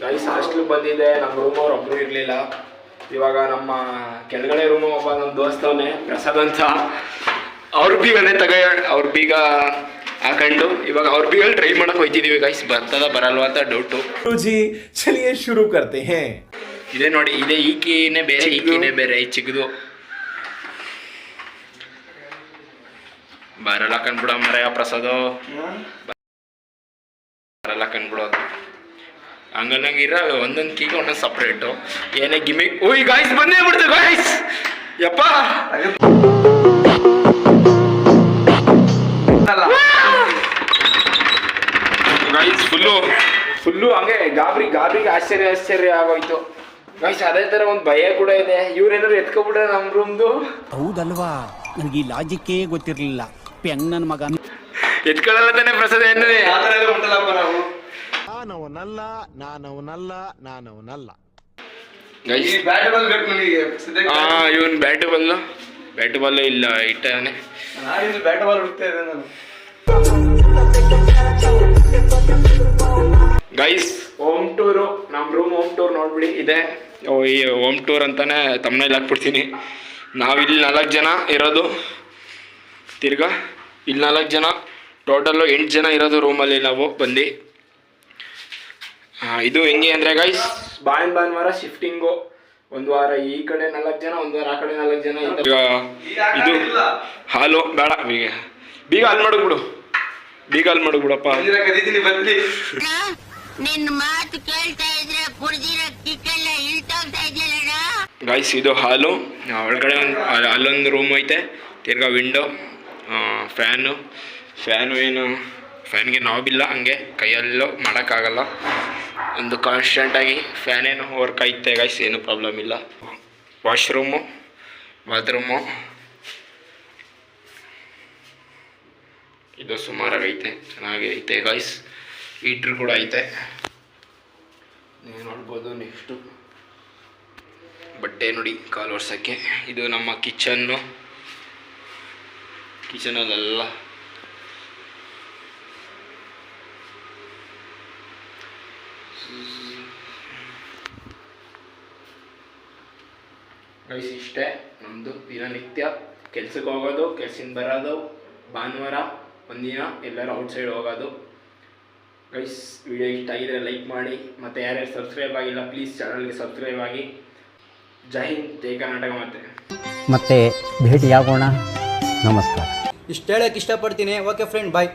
Guys ಹಾಸ್ಟೆಲ್ಗೆ ಬಂದಿದೆ ನಮ್ಮ room ಅವ್ರು ಒಬ್ರು ಇರಲಿಲ್ಲ. ಇವಾಗ ನಮ್ಮ ಕೆಳಗಡೆ ರೂಮ್ ಒಬ್ಬ ನಮ್ಮ ದೋಸ್ತವನೇ ಪ್ರಸಾದ್ ಅಂತ. ಅವ್ರ ಬೀಗನೇ ತಗ ಅವ್ರ ಬೀಗ ಹಾಕೊಂಡು. ಇವಾಗ ಅವ್ರ ಬೀಗ ಟ್ರೈ ಮಾಡಕ್ ಹೋಯ್ತಿದೀವಿ ಗೈಸ್ ಬರ್ತದ ಬರಲ್ವಾ ಅಂತ ಡೌಟ್ ಜಿ ಚಲಿಯೇ ಶುರು ಕರ್ತೆ ಹೇ. ಇದೇ ನೋಡಿ ಇದೇ ಈಕಿನೇ ಬೇರೆ ಈಕಿನೇ ಬೇರೆ ಈ ಚಿಕ್ಕದು. ಬರಲ್ಲ ಕಂಡ್ಬಿಡ ಮರ ಪ್ರಸಾದ್. ಬರಲ್ಲ ಕಂಡ್ಬಿಡೋದು ಹಂಗನ್ನಂಗೆ ಇರ ಒಂದೊಂದು ಕೀಗೆ ಒಂದೊಂದು ಸಪ್ರೇಟು ಏನೇ ಗಿಮಿಕ್ ಈ ಗಾಯ್ಸ್ ಬಂದೇ ಬಿಡ್ತು ಗಾಯ್ಸ್ ಯಪ್ಪ! ಗಾಯ್ಸ್ ಫುಲ್ಲು ಫುಲ್ಲು ಹಂಗೆ ಗಾಬರಿ ಗಾಬರಿಗೆ ಆಶ್ಚರ್ಯ ಆಶ್ಚರ್ಯ ಆಗೋಯ್ತು. ಗಾಯ್ಸ್ ಅದೇ ಥರ ಒಂದು ಭಯ ಕೂಡ ಇದೆ. ಇವ್ರೇನಾದ್ರು ಎತ್ಕೊಬಿಟ್ರೆ ನಮ್ಮ ರೂಮ್ದು ಹೌದಲ್ವಾ? ನನಗೆ ಈ ಲಾಜಿಕ್ಕೇ ಗೊತ್ತಿರಲಿಲ್ಲ. ಪೆಂಗ್ ನನ್ನ ಮಗ. ಎತ್ಕೊಳ್ಳಲ್ಲ ತಾನೆ ಪ್ರಸಾದ ಏನೇ ನಾನವನಲ್ಲ ನಾನವನಲ್ಲ ನಾನವನಲ್ಲ. ಗೈಸ್ ಹಾ ಇವನ್ ಬ್ಯಾಟ್ ಬಾಲ್ ಬ್ಯಾಟ್ ಬಾಲ್ ಇಲ್ಲ ಇಟ್ಟಾನೆ ಗೈಸ್ ಹೋಮ್ ಟೂರು ನಮ್ಮ ರೂಮ್ ಹೋಮ್ ಟೂರ್ ನೋಡ್ಬಿಡಿ ಇದೆ. ಓ ಈ ಹೋಮ್ ಟೂರ್ ಅಂತಾನೆ ತಮ್ಮನೇಲಿ ಹಾಕ್ಬಿಡ್ತೀನಿ. ನಾವಿಲ್ಲಿ ನಾಲ್ಕು ಜನ ಇರೋದು. ತಿರ್ಗಾ ಇಲ್ಲಿ ನಾಲ್ಕು ಜನ. ಟೋಟಲ್ಲು ಎಂಟು ಜನ ಇರೋದು ರೂಮಲ್ಲಿ ನಾವು ಬಂದು. ಇದು ಹೆಂಗೆ ಅಂದರೆ ಗೈಸ್ ಬಾಯ್ ಭಾನುವಾರ ಶಿಫ್ಟಿಂಗು ಒಂದು ವಾರ ಈ ಕಡೆ ನಾಲ್ಕು ಜನ ಒಂದು ವಾರ ಆ ಕಡೆ ನಾಲ್ಕು ಜನ ಇದು ಹಾಲು ಬೇಡ ಬೀಗ. ಬೀಗ ಮಾಡು ಬಿಡು. ಬೀಗ ಹಾಲು ಬಿಡಪ್ಪ. ನಿನ್ನ ಮಾತು ಕೇಳ್ತಾ ಇದ್ರೆ ಕುಡ್ದಿರೋ ಕಿಕ್ಕೆಲ್ಲ ಇಳ್ತೋಗ್ತಾ ಇದೆಯಲ್ಲಣ್ಣ ಗಾಯ್ಸ್ ಇದು ಹಾಲು. ಒಳಗಡೆ ಒಂದು ಅಲ್ಲೊಂದು ರೂಮ್ ಐತೆ. ತಿರ್ಗಾ ವಿಂಡೋ ಫ್ಯಾನು ಫ್ಯಾನು ಏನು ಫ್ಯಾನ್ಗೆ ನಾಬಿಲ್ಲ ಹಂಗೆ ಕೈಯಲ್ಲೂ ಮಾಡೋಕ್ಕಾಗಲ್ಲ. ಒಂದು ಕಾನ್ಸ್ಟೆಂಟಾಗಿ ಫ್ಯಾನ್ ಏನು ವರ್ಕ್ ಆಯ್ತೆ ಗಾಯ್ಸ್ ಏನು ಪ್ರಾಬ್ಲಮ್ ಇಲ್ಲ. ವಾಶ್ರೂಮು ಬಾತ್ರೂಮು ಇದು ಸುಮಾರಾಗೈತೆ ಚೆನ್ನಾಗಿ ಐತೆ ಗೈಸ್ ಹೀಟ್ರ್ ಕೂಡ ಐತೆ. ನೀವು ನೋಡ್ಬೋದು ನೆಕ್ಸ್ಟು ಬಟ್ಟೆ ನೋಡಿ, ಕಾಲು ವರ್ಷಕ್ಕೆ ಇದು ನಮ್ಮ ಕಿಚನ್ನು ಕಿಚನಲ್ಲೆಲ್ಲ ಗೈಸ್ ಇಷ್ಟೇ ನಮ್ಮದು ದಿನನಿತ್ಯ ಕೆಲ್ಸಕ್ಕೆ ಹೋಗೋದು ಕೆಲ್ಸಿಂದ ಬರೋದು ಭಾನುವಾರ ಒಂದಿನ ಎಲ್ಲರೂ ಔಟ್ಸೈಡ್ ಹೋಗೋದು. ಗೈಸ್ ವಿಡಿಯೋ ಇಷ್ಟ ಆಗಿದ್ರೆ ಲೈಕ್ ಮಾಡಿ ಮತ್ತು ಯಾರ್ಯಾರು ಸಬ್ಸ್ಕ್ರೈಬ್ ಆಗಿಲ್ಲ ಪ್ಲೀಸ್ ಚಾನಲ್ಗೆ ಸಬ್ಸ್ಕ್ರೈಬ್ ಆಗಿ. ಜೈ ಹಿಂದ್ ಜೈ ಕರ್ನಾಟಕ ಮತ್ತೆ. ಮತ್ತೆ ಭೇಟಿಯಾಗೋಣ. ನಮಸ್ಕಾರ. ಇಷ್ಟು ಹೇಳಕ್ಕೆ ಇಷ್ಟಪಡ್ತೀನಿ. Okay friend bye